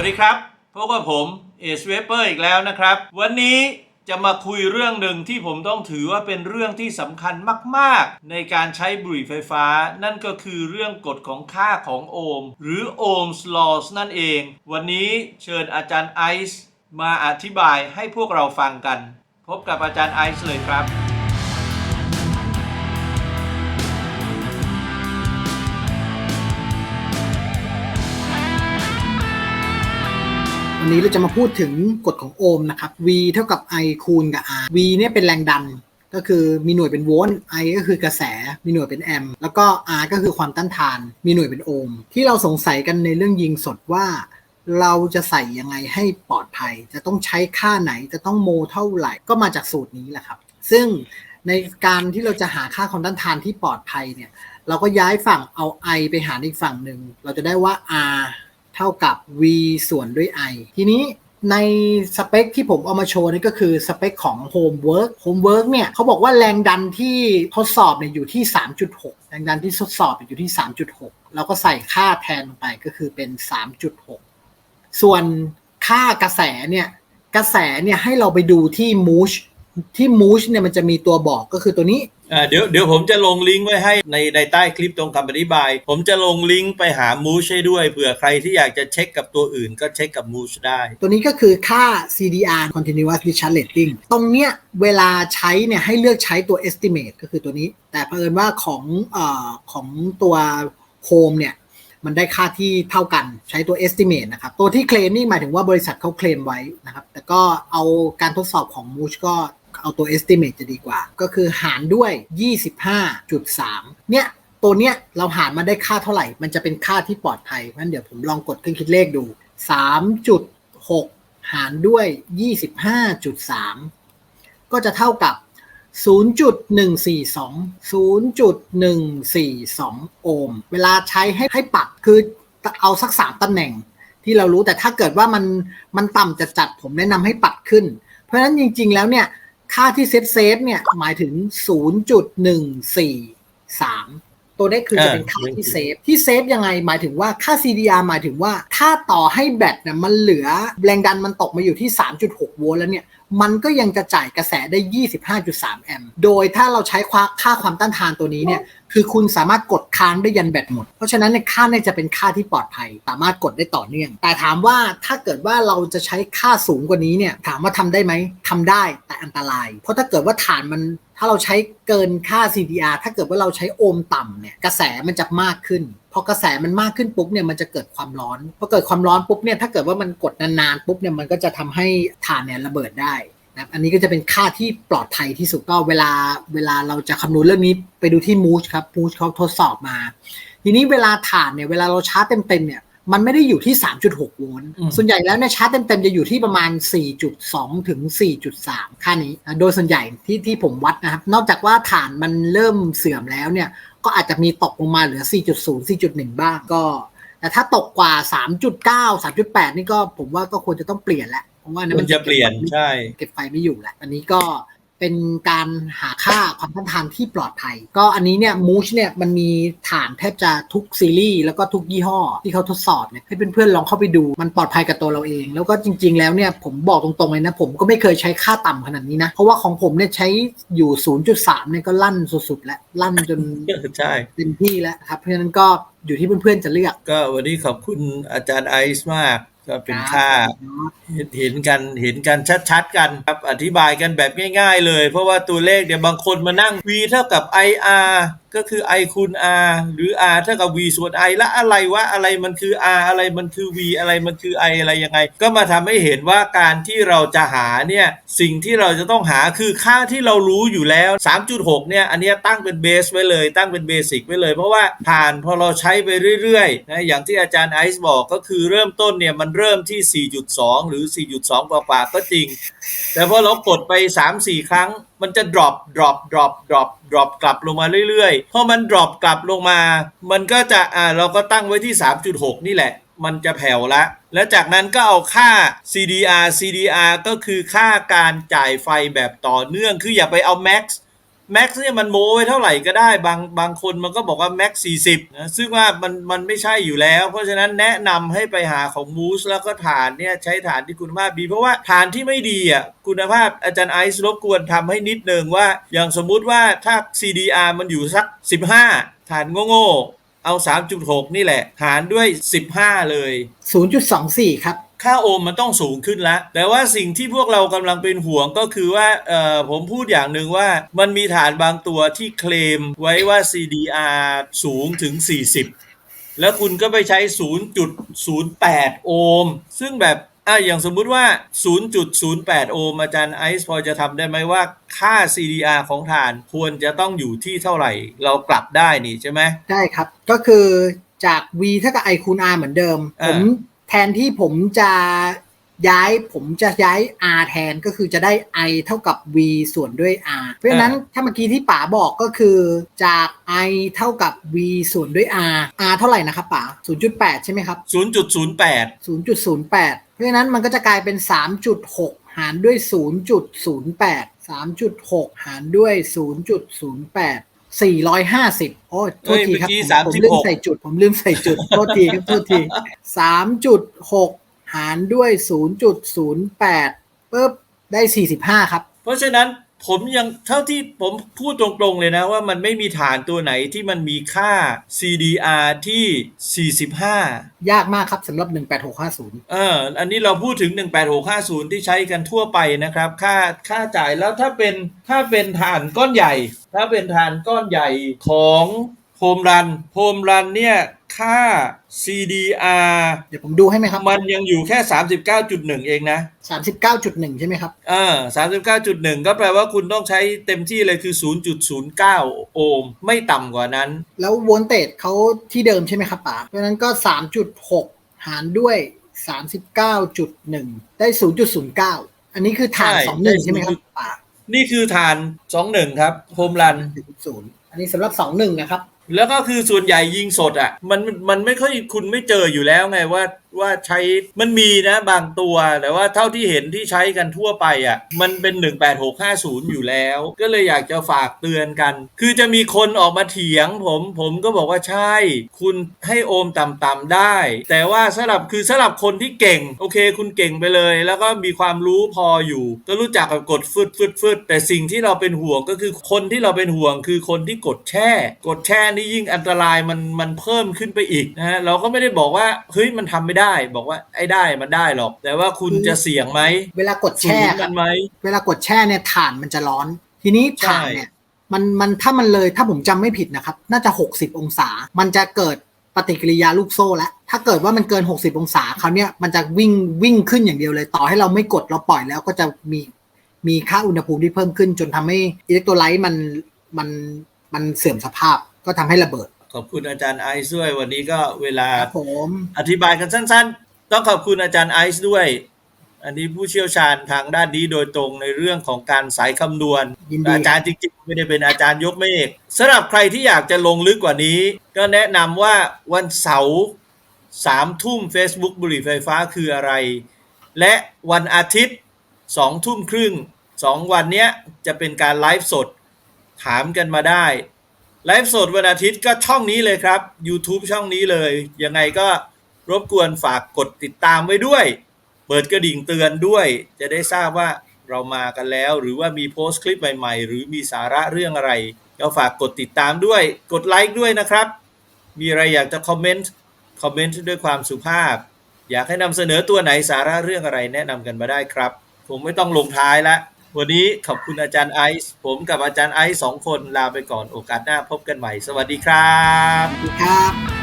วัสดีครับพบกับผมเอสเวเปอร์อีกแล้วนะครับ วันนี้จะมาคุยเรื่องหนึ่งที่ผมต้องถือว่าเป็นเรื่องที่สำคัญมาก ๆ ในการใช้บุหรี่ไฟฟ้า นั่นก็คือเรื่องกฎของค่าของโอห์มหรือโอห์มส์ลอสนั่นเอง วันนี้เชิญอาจารย์ไอซ์มาอธิบายให้พวกเราฟังกัน พบกับอาจารย์ไอซ์เลยครับ วันนี้เราจะมาพูดถึงกฎของโอห์มนะครับ V เท่ากับ I คูณกับ R V เนี่ยเป็นแรงดันก็คือมีหน่วยเป็นโวลต์ I ก็คือกระแส มีหน่วยเป็นแอมป์ แล้วก็ R ก็คือความต้านทาน มีหน่วยเป็นโอห์ม ที่เราสงสัยกันในเรื่องยิงสดว่า เราจะใส่ยังไงให้ปลอดภัย จะต้องใช้ค่าไหน จะต้องโมเท่าไหร่ ก็มาจากสูตรนี้แหละครับ ซึ่งในการที่เราจะหาค่าความต้านทานที่ปลอดภัยเนี่ย เราก็ย้ายฝั่งเอา I ไปหารอีกฝั่งหนึ่ง เราจะได้ว่า R เท่ากับ v ส่วนด้วย i ทีนี้ในสเปคที่ผมเอามาโชว์นี่ก็คือสเปคของ Homework Homework เนี่ยเขาบอกว่าแรงดันที่ทดสอบเนี่ยอยู่ที่ 3.6 แรงดันที่ทดสอบอยู่ที่ 3.6 เราก็ใส่ค่าแทนลงไปก็คือเป็น 3.6 ส่วนค่ากระแสเนี่ยกระแสเนี่ยให้เราไปดูที่มูชที่มูชเนี่ยมันจะมีตัวบอกก็คือตัวนี้ เดี๋ยวเดี๋ยวผมจะลงลิงก์ไว้ให้ในในใต้คลิปตรงคำอธิบาย ผมจะลงลิงก์ไปหามูชให้ด้วยเผื่อใครที่อยากจะเช็คกับตัวอื่นก็เช็คกับมูชได้ ตัวนี้ก็คือค่า CDR continuous discharge rating ตรงเนี้ยเวลาใช้เนี่ยให้เลือกใช้ตัว estimate ก็คือตัวนี้ แต่เผอิญว่าของเอ่อของตัว Home เนี่ยมันได้ค่าที่เท่ากันใช้ตัว estimate นะครับ ตัวที่เคลมนี่หมายถึงว่าบริษัทเขาเคลมไว้นะครับ แต่ก็เอาการทดสอบของ Mooch ก็ เอาตัว estimate จะดีกว่า ก็คือหารด้วย 25.3 เนี่ยตัวเนี้ยเราหารมาได้ค่าเท่าไหร่ มันจะเป็นค่าที่ปลอดภัยงั้นเดี๋ยวผมลองกดเครื่องคิดเลขดู 3.6 หารด้วย 25.3 ก็จะเท่ากับ 0.142 0.142 โอห์ม เวลาใช้ให้ให้ปรับคือเอาสัก3ตำแหน่งที่เรารู้แต่ถ้าเกิดว่ามันมันต่ำจะจัดผมแนะนำให้ปัดขึ้น เพราะฉะนั้นจริง ๆ แล้วเนี่ย ค่าที่เซตเซตเนี่ยหมายถึง 0.143 ตัวนี้คือจะเป็นค่าที่เซฟที่เซฟยังไงหมายถึงว่าค่า CDR หมายถึงว่า ถ้าต่อให้แบตเนี่ยมันเหลือแรงดันมันตกมาอยู่ที่ 3.6 โวลต์แล้วเนี่ยมันก็ยังจะจ่ายกระแสได้ 25.3 แอมป์โดยถ้าเราใช้ค่าความต้านทานตัวนี้เนี่ยคือคุณสามารถกดค้างได้ยันแบตหมด เพราะฉะนั้นในค่าเนี่ยจะเป็นค่าที่ปลอดภัย สามารถกดได้ต่อเนื่อง แต่ถามว่าถ้าเกิดว่าเราจะใช้ค่าสูงกว่านี้เนี่ยถามว่าทำได้ไหมทำได้แต่อันตราย เพราะถ้าเกิดว่าฐานมัน ถ้าเราใช้เกินค่า CDR ถ้าเกิดว่าเราใช้โอห์มต่ำเนี่ยกระแสมันจะมากขึ้นพอกระแสมันมากขึ้นปุ๊บเนี่ยมันจะเกิดความร้อนพอเกิดความร้อนปุ๊บเนี่ยถ้าเกิดว่ามันกดนานๆปุ๊บเนี่ยมันก็จะทำให้ฐานเนี่ยระเบิดได้นะครับอันนี้ก็จะเป็นค่าที่ปลอดภัยที่สุดก็เวลาเวลาเราจะคำนวณเรื่องนี้ไปดูที่มูชครับมูชเขาทดสอบมา ทีนี้เวลาฐานเนี่ยเวลาเราชาร์จเต็มๆเนี่ย มันไม่ได้อยู่ที่ 3.6 โวลต์อืมส่วนใหญ่แล้วเนี่ยชาร์จเต็มๆ จะอยู่ที่ประมาณ 4.2 ถึง 4.3 ค่านี้นะโดยส่วนใหญ่ที่ที่ผมวัดนะครับ นอกจากว่าฐานมันเริ่มเสื่อมแล้วเนี่ย ก็อาจจะมีตกลงมาเหลือ 4.0 4.1 บ้างก็ แต่ถ้าตกกว่า 3.9 3.8 นี่ก็ผมว่าก็ควรจะต้องเปลี่ยนแหละเพราะว่ามันั้นมันจะเปลี่ยนใช่เก็บไฟไม่อยู่แหละอันนี้ก็ เป็นการหาค่าความต้านทานที่ปลอดภัย ก็อันนี้เนี่ยมูชเนี่ยมันมีฐานแทบจะทุกซีรีส์แล้วก็ทุกยี่ห้อ ที่เขาทดสอบเนี่ยให้เพื่อนๆลองเข้าไปดู มันปลอดภัยกับตัวเราเอง แล้วก็จริง ๆ แล้วเนี่ยผมบอกตรงๆเลยนะ ผมก็ไม่เคยใช้ค่าต่ำขนาดนี้นะ เพราะว่าของผมเนี่ยใช้อยู่ 0.3เนี่ยก็ลั่นสุดๆแล้วลั่นจนใช่เต็มที่แล้วครับเพราะฉะนั้นก็อยู่ที่เพื่อนๆจะเลือก ก็วันนี้ขอบคุณอาจารย์ไอซ์มาก ก็เป็นค่าเห็นกันเห็นกันชัดๆกันครับอธิบายกันแบบง่าย ๆ เลย เพราะว่าตัวเลขเดี๋ยวบางคนมานั่ง v เท่ากับ ir ก็คือ i คูณ r หรือ r เท่ากับ v ส่วน i แล้วอะไรวะอะไรมันคือ r อะไรมันคือ v อะไรมันคือ i อะไรยังไง ก็มาทำให้เห็นว่าการที่เราจะหาเนี่ยสิ่งที่เราจะต้องหาคือค่าที่เรารู้อยู่แล้ว 3.6 เนี่ยอันนี้ตั้งเป็นเบสไว้เลยตั้งเป็นเบสิกไว้เลย เพราะว่าผ่านพอเราใช้ไปเรื่อยๆนะอย่างที่อาจารย์ไอซ์บอกก็คือเริ่มต้นเนี่ยมันเริ่มที่ 4.2 หรือ 4.2 กว่าๆก็จริง แต่พอเรากดไป 3-4 ครั้ง มันจะ drop drop drop drop drop กลับลงมาเรื่อยๆ พอมัน drop กลับลงมา มันก็จะอ่าเราก็ตั้งไว้ที่ 3.6 นี่แหละ มันจะแผ่วละ แล้วจากนั้นก็เอาค่า CDR CDR ก็คือค่าการจ่ายไฟแบบต่อเนื่อง คืออย่าไปเอา max แม็กซ์เนี่ยมันโมไว้เท่าไหร่ก็ได้บางบางคนมันก็บอกว่าแม็กซ์40นะซึ่งว่ามันมันไม่ใช่อยู่แล้ว เพราะฉะนั้นแนะนำให้ไปหาของมูสแล้วก็ฐานเนี่ยใช้ฐานที่คุณภาพดี เพราะว่าฐานที่ไม่ดีอะคุณภาพอาจารย์ไอซ์รบกวนทำให้นิดนึงว่า อย่างสมมุติว่าถ้า CDR มันอยู่สัก 15 ฐานโง่ๆเอา 3.6 นี่แหละ หารด้วย 15 เลย 0.24 ครับ ค่าโอห์มมันต้องสูงขึ้นแล้วแต่ว่าสิ่งที่พวกเรากำลังเป็นห่วงก็คือว่าเอ่อผมพูดอย่างหนึ่งว่ามันมีฐานบางตัวที่เคลมไว้ว่า CDR สูงถึง 40 แล้วคุณก็ไปใช้ 0.08 โอห์มซึ่งแบบอะอย่างสมมุติว่า 0.08 โอห์มอาจารย์ไอซ์พอจะทำได้ไหมว่าค่า CDR ของฐานควรจะต้องอยู่ที่เท่าไหร่ เรากลับได้นี่ใช่ไหม ได้ครับ ก็คือจาก v เท่ากับ i คูณ r เหมือนเดิมอ่าผม แทนที่ผมจะย้ายผมจะย้าย r แทนก็คือจะได้ i เท่ากับ v ส่วนด้วย r เพราะฉะนั้นถ้าเมื่อกี้ที่ป๋าบอกก็คือจาก i เท่ากับ v ส่วนด้วย r r เท่าไหร่นะครับป๋า0.8 ใช่ไหมครับ 0.08 0.08 เพราะฉะนั้นมันก็จะกลายเป็น 3.6 หารด้วย 0.08 3.6 หารด้วย 0.08 450โอ้ยโทษทีครับเอ้ยผมเมื่อกี้ผมลืม36ใส่จุด ผมลืมใส่จุดโทษทีครับโทษที3.6หารด้วย0.08ปุ๊บได้45ครับ เพราะฉะนั้น ผมยังเท่าที่ผมพูดตรงๆเลยนะว่ามันไม่มีฐานตัวไหนที่มันมีค่า CDR ที่ 45 ยากมากครับสำหรับ 18650 เอออันนี้เราพูดถึง 18650 ที่ใช้กันทั่วไปนะครับ ค่าค่าจ่ายแล้วถ้าเป็นถ้าเป็นฐานก้อนใหญ่ ถ้าเป็นฐานก้อนใหญ่ของโฮมรันโฮมรันเนี่ย ค่า CDR เดี๋ยวผมดูให้ไหมครับมันยังอยู่แค่ 39.1 เองนะ 39.1 ใช่ไหมครับอ่า39.1 ก็แปลว่าคุณต้องใช้เต็มที่เลยคือ 0.09 โอห์มไม่ต่ำกว่านั้น แล้วโวลเตจเขาที่เดิมใช่ไหมครับป๋าเพราะฉะนั้นก็ 3.6 หารด้วย 39.1 ได้ 0.09 อันนี้คือฐานใช่2ได้1ใช่ไหมครับป๋านี่คือฐาน 21 ครับโฮมรัน0อันนี้สำหรับ 2 1 นะครับ แล้วก็คือส่วนใหญ่ยิงสดอะมันมันไม่ค่อยคุณไม่เจออยู่แล้วไงว่าว่าใช้มันมีนะบางตัว แต่ว่าเท่าที่เห็นที่ใช้กันทั่วไปอะมันเป็น 18650 อยู่แล้ว ก็เลยอยากจะฝากเตือนกัน คือจะมีคนออกมาเถียงผม ผมก็บอกว่าใช่ คุณให้โอมต่ำๆได้ แต่ว่าสำหรับคือสำหรับคนที่เก่ง โอเค คุณเก่งไปเลย แล้วก็มีความรู้พออยู่ ก็รู้จักกับกดฟึดฟึดฟึดแต่สิ่งที่เราเป็นห่วงก็คือคนที่เราเป็นห่วง คือคนที่กดแช่ กดแช่นี่ยิ่งอันตรายมันมันเพิ่มขึ้นไปอีกนะฮะเราก็ไม่ได้บอกว่าเฮ้ยมันทำไม่ได้ บอกว่าไอ้ได้มันได้หรอก แต่ว่าคุณจะเสี่ยงไหมเวลากดฝืแช่นคมัรับนไหมเวลากดแช่เนี่ยถ่านมันจะร้อน ทีนี้ใช่ถ่านเนี่ยมันมันถ้ามันเลยถ้าผมจำไม่ผิดนะครับ น่าจะ 60 องศา มันจะเกิดปฏิกิริยาลูกโซ่แล้วถ้าเกิดว่ามันเกิน 60 องศาคราวเนี้ยมันจะวิ่งวิ่งขึ้นอย่างเดียวเลย ต่อให้เราไม่กดเราปล่อยแล้วก็จะมีมีค่าอุณหภูมิที่เพิ่มขึ้น จนทำให้อิเล็กโทรไลต์มันมันมันเสื่อมสภาพก็ทำให้ระเบิด ขอบคุณอาจารย์ไอซ์ด้วย วันนี้ก็เวลาครับผมอธิบายกันสั้น ๆ ต้องขอบคุณอาจารย์ไอซ์ด้วย อันนี้ผู้เชี่ยวชาญทางด้านนี้โดยตรงในเรื่องของการสายคำนวณยินดีอาจารย์จริงๆ ไม่ได้เป็นอาจารย์ยกเมฆสำหรับใครที่อยากจะลงลึกกว่านี้ ก็แนะนำว่าวันเสาร์สามทุ่ม Facebook บุหรี่ไฟฟ้าคืออะไร และวันอาทิตย์สองทุ่มครึ่งสองวันเนี้ยจะเป็นการไลฟ์สดถามกันมาได้ ไลฟ์สดวันอาทิตย์ก็ช่องนี้เลยครับ YouTube ช่องนี้เลย ยังไงก็รบกวนฝากกดติดตามไว้ด้วย เปิดกระดิ่งเตือนด้วย จะได้ทราบว่าเรามากันแล้ว หรือว่ามีโพสต์คลิปใหม่ ๆ หรือมีสาระเรื่องอะไรก็ฝากกดติดตามด้วย กดไลค์ด้วยนะครับ มีอะไรอยากจะคอมเมนต์คอมเมนต์ด้วยความสุภาพ อยากให้นำเสนอตัวไหนสาระเรื่องอะไรแนะนำกันมาได้ครับ ผมไม่ต้องลงท้ายละ วันนี้ขอบคุณอาจารย์ไอซ์ผมกับอาจารย์ไอซ์สองคนลาไปก่อนโอกาสหน้าพบกันใหม่ สวัสดีครับครับ